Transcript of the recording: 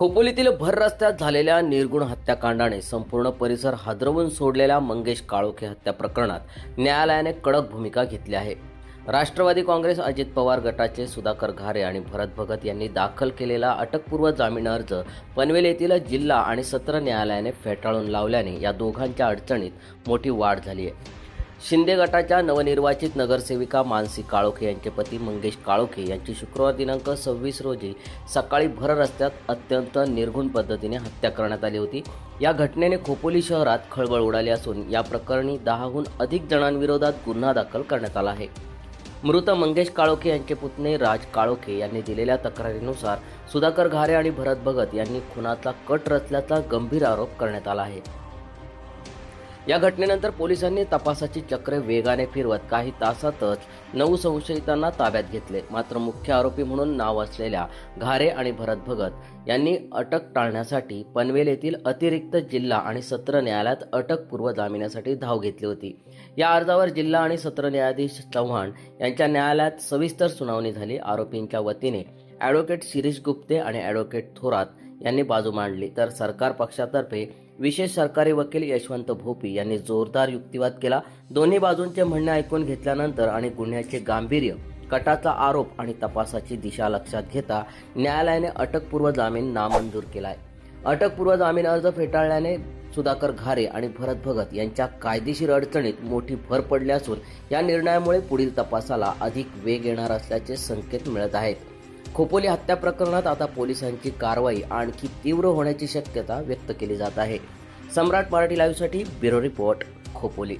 खोपोलीतील भर रस्त्यात झालेल्या निर्गुण हत्याकांडाने संपूर्ण परिसर हादरवून सोडलेल्या मंगेश काळोखे हत्या प्रकरणात न्यायालयाने कडक भूमिका घेतली आहे. राष्ट्रवादी काँग्रेस अजित पवार गटाचे सुधाकर घारे आणि भरत भगत यांनी दाखल केलेला अटकपूर्व जामीन अर्ज पनवेल येथील जिल्हा आणि सत्र न्यायालयाने फेटाळून लावल्याने या दोघांच्या अडचणीत मोठी वाढ झाली आहे. शिंदे गटाच्या नवनिर्वाचित नगरसेविका मानसी काळोखे यांचे पती मंगेश काळोखे यांची शुक्रवार दिनांक सव्वीस रोजी सकाळी भर रस्त्यात अत्यंत निर्घुण पद्धतीने हत्या करण्यात आली होती. या घटनेने खोपोली शहरात खळबळ उडाली असून या प्रकरणी दहाहून अधिक जणांविरोधात गुन्हा दाखल करण्यात आला आहे. मृत मंगेश काळोखे यांचे पुतणे राज काळोखे यांनी दिलेल्या तक्रारीनुसार सुधाकर घारे आणि भरत भगत यांनी खुनाचा कट रचल्याचा गंभीर आरोप करण्यात आला आहे. या घटनेनंतर पोलिसांनी तपासाची चक्रे वेगाने फिरवत काही तासातच नऊ संशयितांना ताब्यात घेतले. मात्र मुख्य आरोपी म्हणून नाव असलेल्या घारे आणि भरत भगत यांनी अटक टाळण्यासाठी पनवेल येथील अतिरिक्त जिल्हा आणि सत्र न्यायालयात अटकपूर्व जामिनासाठी धाव घेतली होती. या अर्जावर जिल्हा आणि सत्र न्यायाधीश चव्हाण यांच्या न्यायालयात सविस्तर सुनावणी झाली. आरोपींच्या वतीने ॲडव्होकेट शिरीष गुप्ते आणि ॲडव्होकेट थोरात यांनी बाजू मांडली. तर सरकार पक्षातर्फे विशेष सरकारी वकील यशवंत भोपी यांनी जोरदार युक्तिवाद केला. दोन्ही बाजूंचे म्हणणे ऐकून घेतल्यानंतर आणि गुन्ह्याचे गांभीर्य कटाचा आरोप आणि तपासाची दिशा लक्षात घेता न्यायालयाने अटकपूर्व जामीन नामंजूर केलाय. अटकपूर्व जामीन अर्ज फेटाळल्याने सुधाकर घारे आणि भरत भगत यांच्या कायदेशीर अडचणीत मोठी भर पडली असून या निर्णयामुळे पुढील तपासाला अधिक वेग येणार असल्याचे संकेत मिळत आहेत. खोपोली हत्या प्रकरणात आता पोलिसांची कारवाई आणखी तीव्र होण्याची शक्यता व्यक्त केली जात आहे. सम्राट मराठी लाईव्हसाठी ब्युरो रिपोर्ट खोपोली.